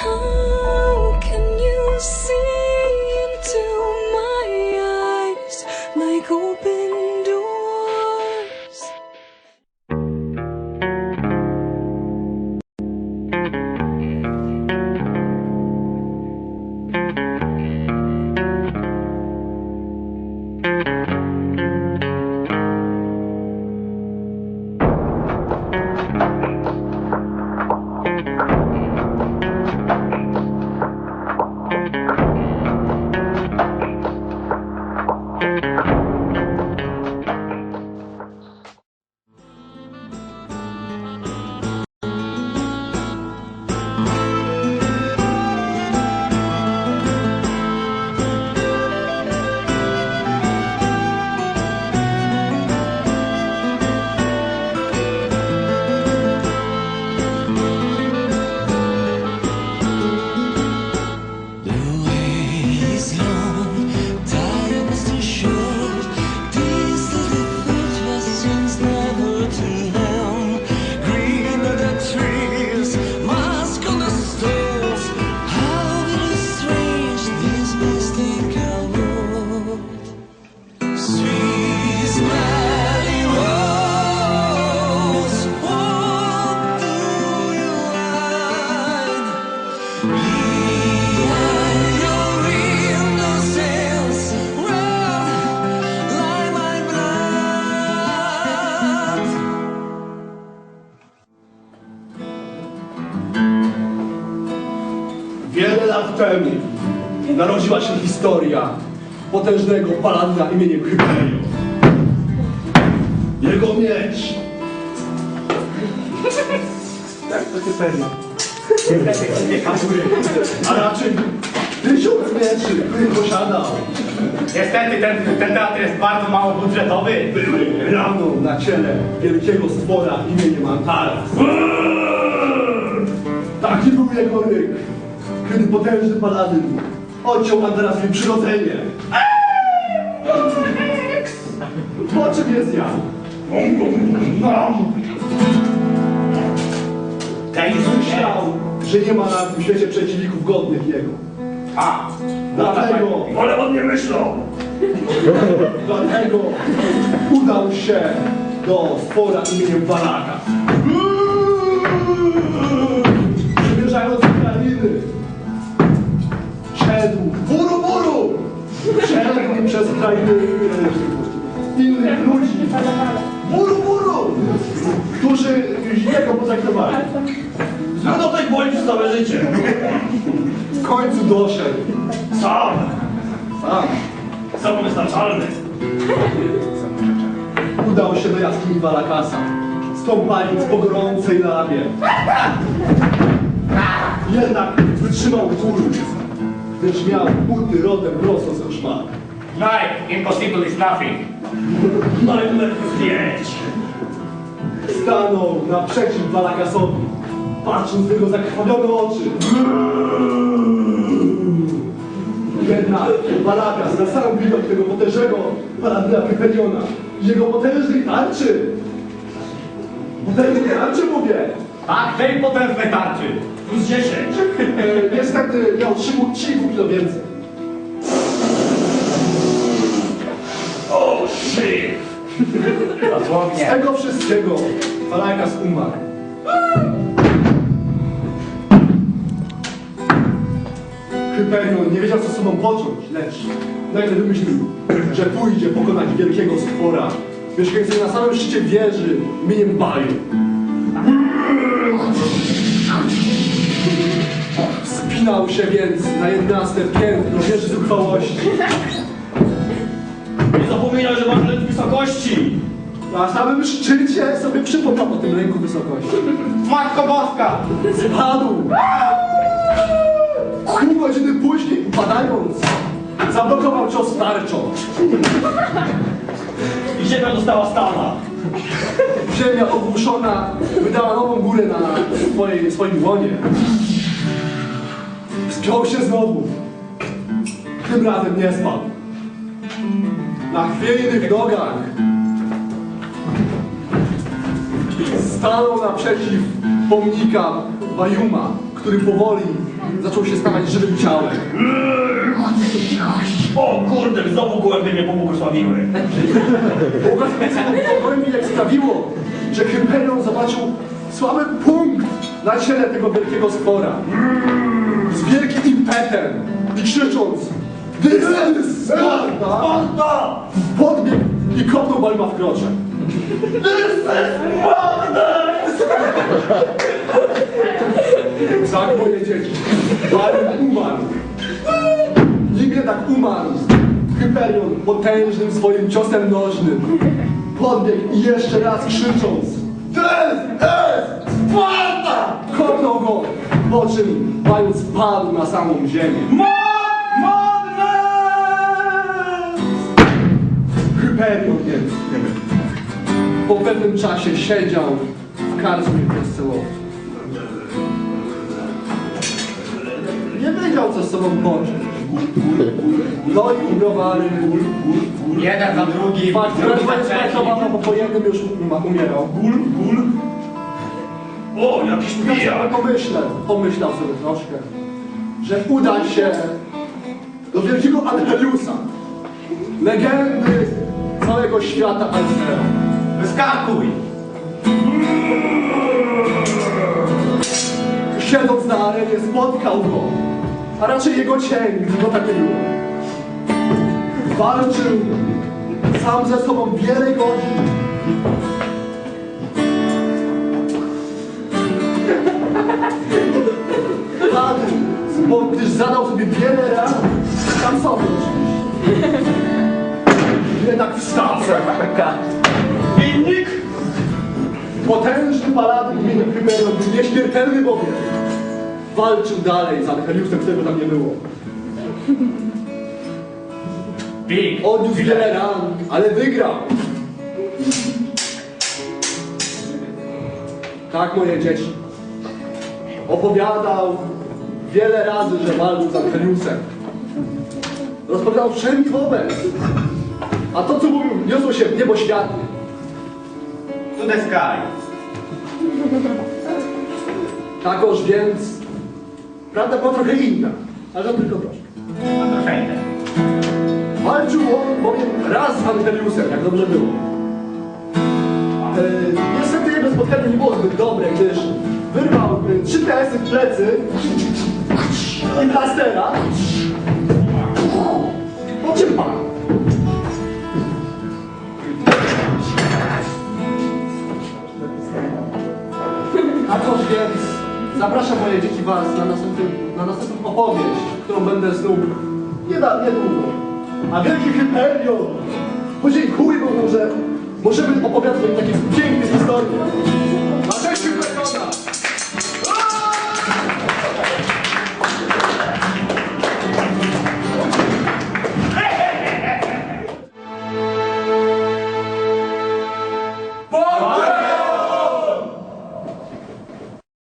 苦 Wiele lat temu narodziła się historia potężnego paladna imieniem Hyperion. Jego miecz. Jak to Hyperion? A raczej tysiąc mieczy, który posiadał. Niestety ten, ten teatr jest bardzo mało budżetowy. Były raną na ciele wielkiego stwora imieniem Antares. Taki był jego ryk, kiedy potężny paladyn odciął Antarasowi przyrodzenie. Po czym jest ja? Tej Myślał, że nie ma na tym świecie przeciwników godnych jego. A, Dlatego, ale on nie myślał. dlatego udał się do stwora imieniem Balaka. Przez krainy e, innych ludzi. Buru buru! Którzy jego potraktowali. No do tej boli przez całe życie. W końcu doszedł. Sam, Sam. samowystarczalny. Udał się do jaskini Walakasa, stąpając po gorącej lawie. Jednak wytrzymał ból, gdyż miał buty rodem prosto z koszmaru. Nike, impossible is nothing. Najlepiej zdjęć. Stanął naprzeciw Walakasowi, patrząc w jego zakrwawione oczy. Jednak Walakas na sam widok tego potężnego paladyna Hyperiona i jego potężnej tarczy. Potężnej tarczy mówię. Tak, tej potężnej tarczy. Plus 10. E, niestety miał 3 kilo więcej. Shit. Z Dosłownie. tego wszystkiego Falakas umarł. Hyperion nie wiedział co sobą począć, lecz nagle wymyślił, że pójdzie pokonać wielkiego stwora, mieszkającego na samym szczycie wieży imieniem Baju. Wspinał się więc na jedenaste piętro wieży zuchwałości. Nie zapominaj, że masz lęk wysokości. Na samym szczycie sobie przypomniał o tym ręku wysokości. Matko Boska. Spadł! Pół godziny później, upadając, zablokował cios tarczą. I ziemia dostała stana. Ziemia ogłuszona wydała nową górę na swojej, swoim łonie. Spiął się znowu. Tym razem nie spadł. Na chwiejnych nogach stanął naprzeciw pomnika Bajuma, który powoli zaczął się stawać żywym ciałem. O kurde, znowu gołębie mnie pobłogosławiły. Błogosławieństwo gołębi jak sprawiło, że Hyperion zobaczył słaby punkt na ciele tego wielkiego stwora. Z wielkim impetem i krzycząc This is Sparta! Sparta! Podbiegł i kopnął Balma w krocze. Tak, moje dzieci. Balm umarł. Nim jednak umarł, Hyperion potężnym swoim ciosem nożnym podbiegł i jeszcze raz krzycząc This is Sparta! Kopnął go, po czym Balm spadł na samą ziemię. Hyperion więc po pewnym czasie siedział w karczmie bezcełowcu. Nie wiedział, co z sobą począć. No i browary. Jeden za drugi. Fakt, bo po jednym już umierał. Ból, ból. O, jakiś Ja sobie pijak. pomyślę, pomyślał sobie troszkę, że uda się do wielkiego Angeliusa, legendy całego świata Alcero. Wyskakuj! Siedząc na arenie spotkał go, a raczej jego cień, go tak było. Walczył sam ze sobą wiele godzin. Padł, bo gdyż zadał sobie wiele ran, sam sobie oczywiście. Jednak wstał. Winnik? Potężny paladyn imieniem Hyperion był nieśmiertelny bowiem. Walczył dalej z Angeliusem, którego tam nie było. Pik. Odniósł wiele ran, ale wygrał. Tak, moje dzieci. Opowiadał wiele razy, że walczył z Angeliusem. Rozpowiadał wszędzie wobec. A to, co mówił, niosło się w niebo światło. To the sky. Takoż więc prawda była trochę inna, ale to tylko troszkę. A troszeczkę. Walczył on bowiem raz z Angeliusem, jak dobrze było. E, niestety jego spotkanie nie było zbyt dobre, gdyż wyrwał e, trzy TS-y w plecy i plastera. Takoż więc zapraszam moje dzieci was na, następny, na następną opowieść, którą będę snuł nie da, niedługo. A wielki Hyperion podziękuję mu, że możemy opowiadać o takich pięknych.